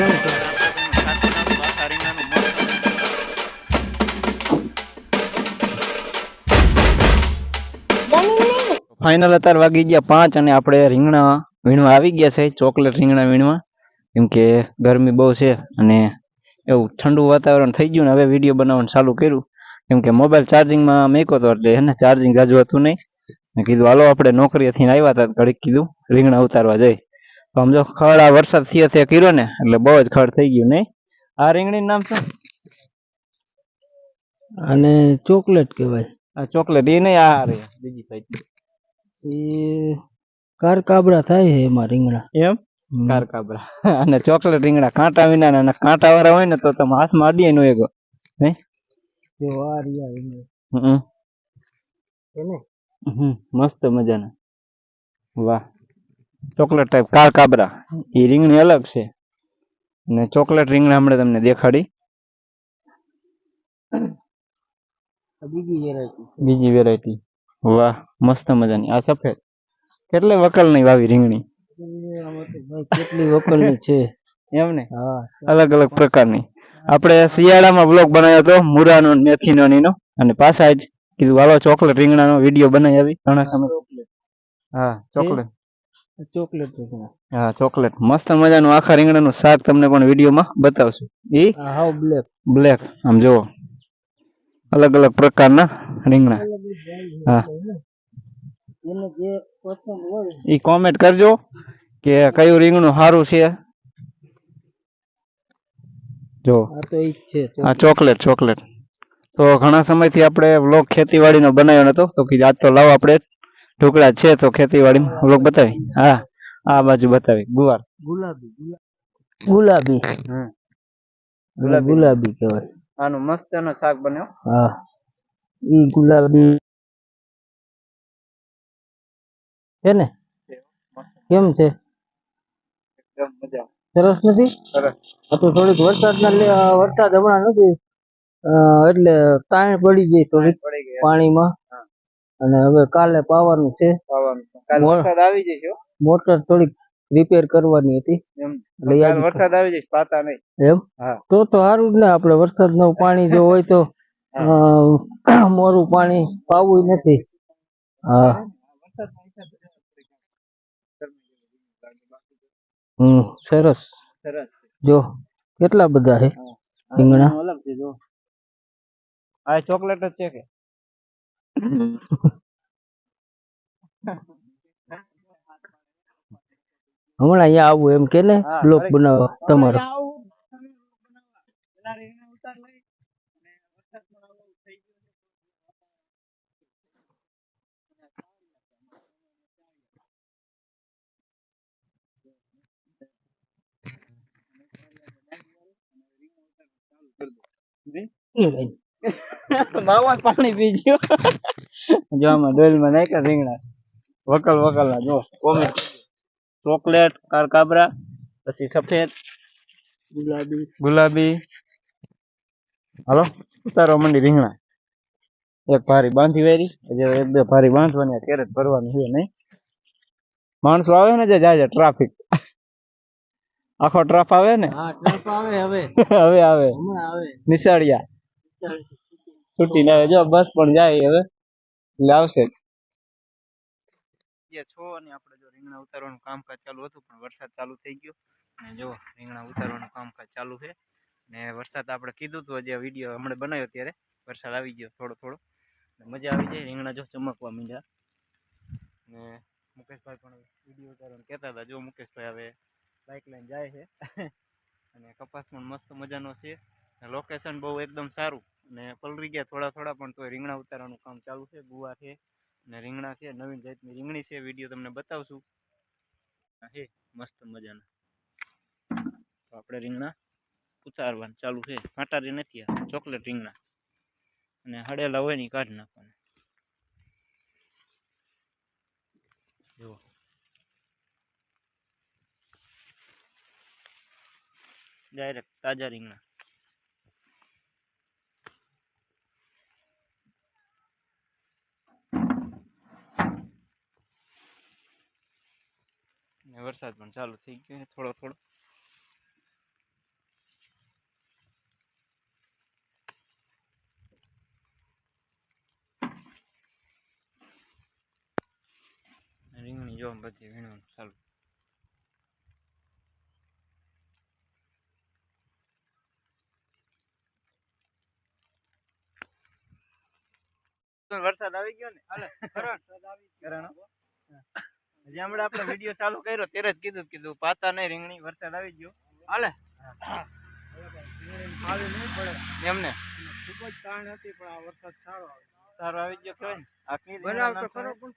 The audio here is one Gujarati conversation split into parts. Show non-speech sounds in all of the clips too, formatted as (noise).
કેમ ફાઇનલ અત્યારે વાગી ગયા પાંચ અને આપણે રીંગણા વીણવા આવી ગયા છે, ચોકલેટ રીંગણા વીણવા. કેમ કે ગરમી બહુ છે અને એવું ઠંડુ વાતાવરણ થઈ ગયું ને હવે વીડિયો બનાવવાનું ચાલુ કર્યું. કેમ કે મોબાઈલ ચાર્જિંગમાં મેકો તો એટલે એને ચાર્જિંગ ગાજુ હતું નહીં. કીધું, હાલો, આપણે નોકરીએથી આવ્યા હતા ઘડીક કીધું, રીંગણા ઉતારવા જઈ. આમ ખડ આ વરસાદ થયો થયો કર્યો ને એટલે બહુ જ ખડ થઈ ગયું નહીં. આ રીંગણી નામ શું? અને ચોકલેટ કહેવાય. આ ચોકલેટ એ નહીં આ રે બીજી ભાઈ એ કારકાબડા થાય છે એમાં રીંગણા. એમ. કારકાબરા. (laughs) અને ચોકલેટ રીંગણા કાંટા વિના અને કાંટા વાળા હોય ને તો તમે હાથમાં અડીએ નો એગો જો આ રહ્યા રીંગણા. હમ, મસ્ત મજાના. વાહ. ચોકલેટ ટાઈપ કાર કાબરા. એ રીંગણી અલગ છે. અને ચોકલેટ રીંગણા હમણાં તમને દેખાડી. બીજી વેરાયટી બીજી વેરાયટી વાહ મસ્ત મજાની. આ સફેદ. કેટલે વકલની વાવી રીંગણી કેટલી વકલની છે. એમ ને? અલગ અલગ પ્રકારની. આપણે શિયાળામાં બ્લોગ બનાવ્યો હતો મુરાનો ને મેથીનો ને એનો અને પાછા જ કીધું વાલો ચોકલેટ રીંગણાનો વીડિયો બનાવી આવી. ઘણા સમય હા ચોકલેટ ચોકલેટ હા ચોકલેટ. મસ્ત મજાનું આખા રીંગણાનું શાક તમને પણ વિડીયોમાં બતાવશું. ઈ? હાવ બ્લેક બ્લેક આમ જુઓ. અલગ અલગ પ્રકારના રીંગણા. હા. ઈ કોમેન્ટ કરજો કે કયું રીંગણું સારું છે. જો આ તો ઈ છે આ ચોકલેટ ચોકલેટ. તો ઘણા સમયથી આપણે વ્લોગ ખેતીવાડીનો બનાવ્યો નતો તો કીધું આજ તો લાવો આપણે ઢોકળા છે તો ખેતીવાડીમાં વ્લોગ બતાવી. હા આ બાજુ બતાવી. ગુવાર. ગુલાબી ગુલાબી. ગુલાબી. ગુલાબી. કહેવાય. આનું મસ્ત એનો શાક બન્યો. હા. ઈ ગુલાબી. છે ને? કેમ છે? એકદમ મજા સરસ નથી? સરસ. આ તો થોડીક વરસાદના ના વરસાદ હમણાં નથી. એટલે તાણ પડી ગઈ થોડીક પાણીમાં. અને હવે કાલે પાવાનું છે. વરસાદ આવી જશે મોટર થોડીક રિપેર કરવાની હતી. વરસાદ આવી જશે પાતા નહીં. એમ? તો તો સારું જ ને આપણે વરસાદનું પાણી જો હોય તો મોરું પાણી પાવું નથી. હા. હમ સરસ. સરસ. જો કેટલા બધા છે રીંગણા આ ચોકલેટ જ છે કે? હમણાં અહીંયા આવું એમ કે ને હા, બ્લોક correct. બનાવવા તમારો (laughs) માવા પાણી પી ગયો જો આમાં ડોલમાં નાખ્યા રીંગણા. વકલ વકલ ના જો કોમેન્ટ ચોકલેટ કારકાબરા પછી સફેદ ગુલાબી. ગુલાબી. હાલો ઉતારો મંડી રીંગણા. એક ભારી બાંધી વેરી. એક બે ભારી બાંધવાની કેરેટ ભરવાની છે નહીં. માણસો આવે ને જે જાય ટ્રાફિક. આખો ટ્રાફ આવે ને? હા ટ્રક આવે હવે. (laughs) હવે આવે. નિશાળિયા. છૂટી ના જો બસ પણ જાય હવે, એટલે આવશે જે. છો અને આપણે જો રીંગણા ઉતારવાનું કામકાજ ચાલુ હતું, પણ વરસાદ ચાલુ થઈ ગયો. અને જો રીંગણા ઉતારવાનું કામકાજ ચાલુ છે. ને વરસાદ આપણે કીધું હતું જે વીડિયો હમણાં બનાવ્યો ત્યારે. વરસાદ આવી ગયો થોડો થોડો. મજા આવી જાય, રીંગણા જો ચમકવા મીંડ્યા. ને મુકેશભાઈ પણ વીડિયો ઉતારવાનું કહેતા હતા. જો મુકેશભાઈ હવે બાઇક લઈને જાય છે. (laughs) અને કપાસ પણ મસ્ત મજાનો છે. લોકેશન બહુ એકદમ સારું. ને પલરી ગયા થોડા થોડા પણ તોય રીંગણા ઉતારવાનું કામ ચાલુ છે. ગુવા છે ને રીંગણા છે. નવીન જાતની રીંગણી છે. વીડિયો તમને બતાવશું. હે, મસ્ત મજાના. તો આપણે રીંગણા ઉતારવાનું ચાલુ છે. ફાટારી નથી આ. ચોકલેટ રીંગણા. અને હડેલા હોય ને કાઢી નાખવાના. જુઓ. ડાયરેક્ટ તાજા રીંગણા. ને વરસાદ પણ ચાલુ થઈ ગયો છે થોડો થોડો રીંગણી જો બધી વીણવાનું ચાલુ વરસાદ આવી ગયો ને વરસાદ આવી ગયો હમણાં આપણે વીડિયો ચાલુ કર્યો ત્યારે જ કીધું કીધું પાતા નહીં રીંગણી વરસાદ આવી ગયો. હાલે? એમને ખૂબ જ તાણ હતી પણ આ વરસાદ સારો સારો આવી ગયો કહેવાય ને. આ બનાવ તો ખરો પણ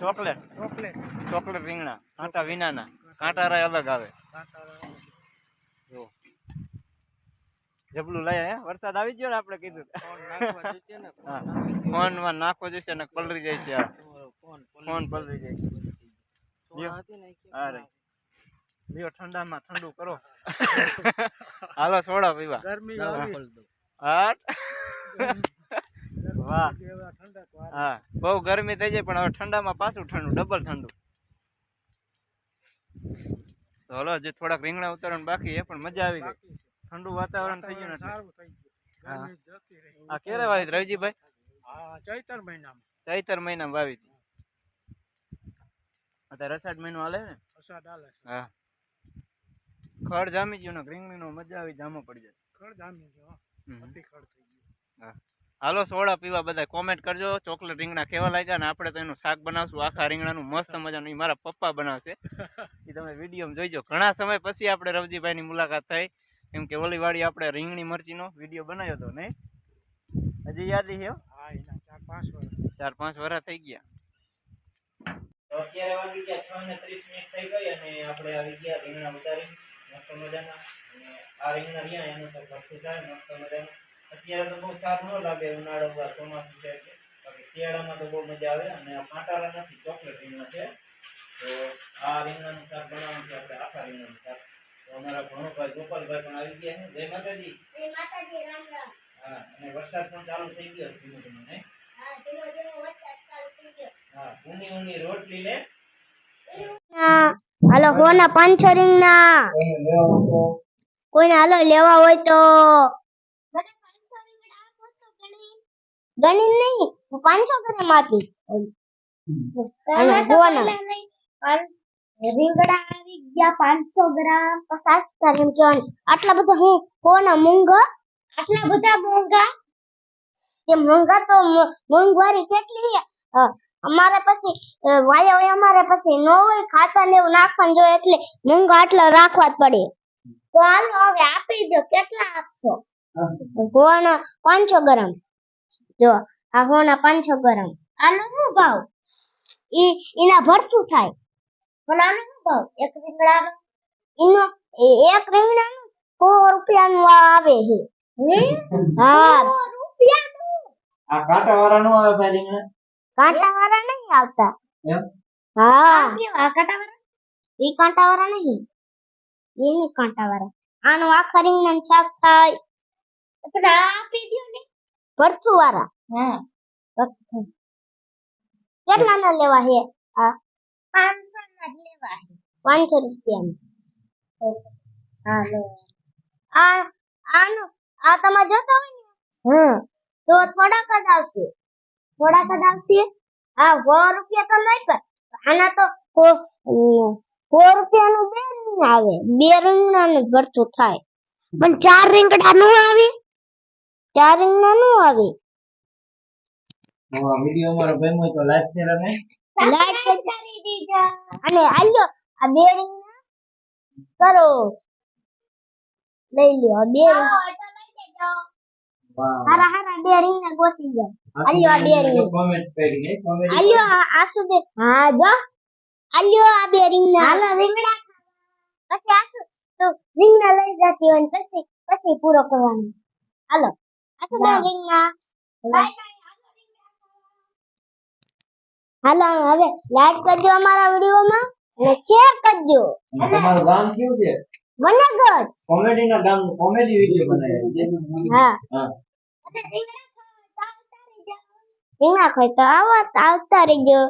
ચોકલેટ. ચોકલેટ. ચોકલેટ રીંગણા. કાંટા વિનાના. કાંટારા અલગ આવે. જો. જબલું લઈ આયા. વરસાદ આવી ગયો ને આપણે કીધું. ફોનમાં નાખવો જોઈશે ને પલરી જાય છે ફોન પલરી જાય છે. લ્યો. ઠંડામાં ઠંડુ કરો. હાલો સોડા પીવા. ગરમી હા. વાહ. હા. બહુ ગરમી થઈ જાય પણ હવે ઠંડામાં પાછું ઠંડુ ડબલ ઠંડુ. તો હલો હજી થોડાક રીંગણા ઉતારવાનું બાકી એ પણ મજા આવી ગઈ. ઠંડુ વાતાવરણ થઈ ગયું સારું થઈ ગયું. હા. ક્યારે વાવી રવિજીભાઈ હા ચૈતર મહિનામાં. ચૈતર મહિનામાં વાવી હતી. અત્યારે રસાડ મહિનો હાલે ને? વરસાદ હાલે હા. ખડ જામી ગયું ને રીંગણીનો મજા આવી જામો પડી જાય. ખડ જામી ગયો અતિ ખડ થઈ ગયું. હા. હાલો સોડા પીવા બધા કોમેન્ટ કરજો. ચોકલેટ રીંગણા કેવા લાગ્યા ને આપણે તો એનું શાક બનાવશું. આખા રીંગણાનું મસ્ત મજાનું. એ મારા પપ્પા બનાવશે. (laughs) એ તમે વિડીયોમાં જોઈજો. ઘણા સમય પછી આપણે રવજીભાઈની મુલાકાત થઈ. કેમ કે ઓલી વાળી આપણે રીંગણી મરચીનો વીડિયો બનાવ્યો હતો નહીં? હજી યાદ છે હો? હા એના ચાર પાંચ વર્ષ. ચાર પાંચ વર્ષ થઈ ગયા. તો અત્યારે વાગી ગયા છ ને ત્રીસ મિનિટ થઈ ગઈ અને આપણે આવી ગયા રીંગણા ઉતારી મસ્ત મજાના. અને આ રીંગણા રહ્યા એનું તો ભરતું થાય મસ્ત મજાનું. અત્યારે તો બહુ સારું ન લાગે ઉનાળો বা ચોમાસું છે એટલે. બાકી શિયાળામાં તો બહુ મજા આવે અને આ કાંટાળા નથી ચોકલેટ રીંગણા છે. તો આ રીંગણાનું શાક બનાવવાનું છે આપણે આખા રીંગણાનું શાક. તો અમારા ભણુભાઈ ગોપાલભાઈ પણ આવી ગયા છે. જય માતાજી. હા અને વરસાદ પણ ચાલુ થઈ ગયો ધીમે ધીમે નહીં? હા ઊની ઊની રોટલી ને હાલો કોના પંચરિંગ ના કોઈને હાલો લેવા હોય તો. ગણી. નહીં હું પાંચસો ગ્રામ આપી અને ગોના રીંગણા આવી ગયા પાંચસો ગ્રામ, પચાસ ગ્રામ કહેવાનું. આટલા બધા હું કોના મૂંગા? આટલા બધા મૂંગા? એ મૂંગા તો મોંઘવારી કેટલી અમારે પછી વાયા હોય અમારે પછી ન હોય, ખાતા ને એવું નાખવાનું જોઈએ એટલે મૂંગા આટલા રાખવા જ પડે. તો હાલો હવે આપી દો, કેટલા આપશો? ગોળના પાંચસો ગ્રામ. જો, આ ગોળના પાંચસો ગ્રામ. આનો શું ભાવ? ઈ એના ભરતું થાય. શું ભાવ એક રીંગણા એનો એક રીંગણાનું સો રૂપિયાનું આવે છે. હા? રૂપિયાનું? આ નો આવે ભાઈ રીંગણા? કાંટા નહીં આવતા. હા. આ કાંટા વાળા ઈ નહીં. આનું આખા રીંગણાનું શાક થાય. પણ આ આપી દ્યો ને. ભરથું વાળા. હા. કેટલાના લેવા છે? આ પાંચસો ના લેવા પાંચસો રૂપિયાના હા આ આનું આ તમે જોતા હોય ને? હા તો થોડાક જ આવશે. થોડાક જ આવશે? હા સો રૂપિયા તો નહીં પણ આના તો સો- રૂપિયાનું બે રીંગણા આવે. બે રીંગણાનું ભરતું થાય. પણ ચાર રીંગણા નું આવે? ચાર રીંગણા નું આવે. વીડિયો અમારો ગમ્યો તો લાઈક શેર અને અને આલ્યો આ બે રિંગ કરો. લઈ લ્યો બે હારા હારા બે રીંગણા ગોતી જાઓ આલ્યો આ બે રિંગ કોમેન્ટ કરીને કોમેન્ટ આલ્યો આ સુદે બે હા જો. આલ્યો આ બે રીંગણા હાલો રીંગણા પછી આસુ તો રીંગણા લઈ જતી હોય ને પછી પછી પૂરો કરવાનો. હાલો. આસુ બે રીંગણા. હાલો હવે લાઈક કરજો અમારા વિડીયોમાં અને શેર કરજો. તમારું ગામ કેવું છે? વનગઢ કોમેડી ના ગામ કોમેડી વીડિયો બનાવ્યા હા. હા. રીંગણા ખાય તો આવતા રહેજો.